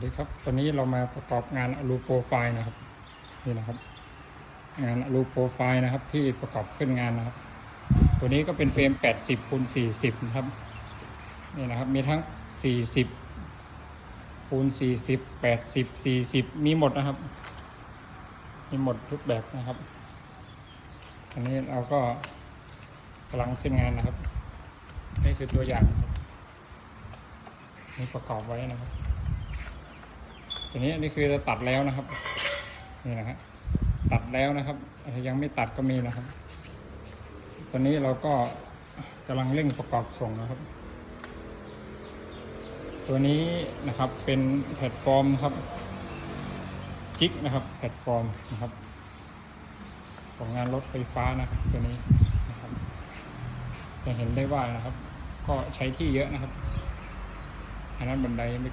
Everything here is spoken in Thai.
สวัสดีครับ ตอนนี้เรามาประกอบงานอลูโปรไฟล์นะครับ นี่นะครับ งานอลูโปรไฟล์นะครับ ที่ประกอบขึ้นงานนะครับ ตัวนี้ก็เป็นเฟรม 80คูณ40 นะครับ นี่นะครับ มีทั้ง 40คูณ40 80 40 มีหมดนะครับ มีหมดทุกแบบนะครับ อันนี้เราก็กำลังขึ้นงานนะครับ นี่คือตัวอย่างนี่ประกอบไว้นะครับ ตัวนี้นี่คือเราตัดแล้วนะครับนี่นะฮะตัดแล้วนะครับยังไม่ตัดก็มีนะครับ ตัวนี้เราก็กำลังเร่งประกอบส่งนะครับ ตัวนี้นะครับเป็นแพลตฟอร์มครับจิกนะครับ แพลตฟอร์มนะครับของงานรถไฟฟ้านะครับ ตัวนี้นะครับจะเห็นได้ว่านะครับ ก็ใช้ที่เยอะนะครับอันนั้นบันไดไม่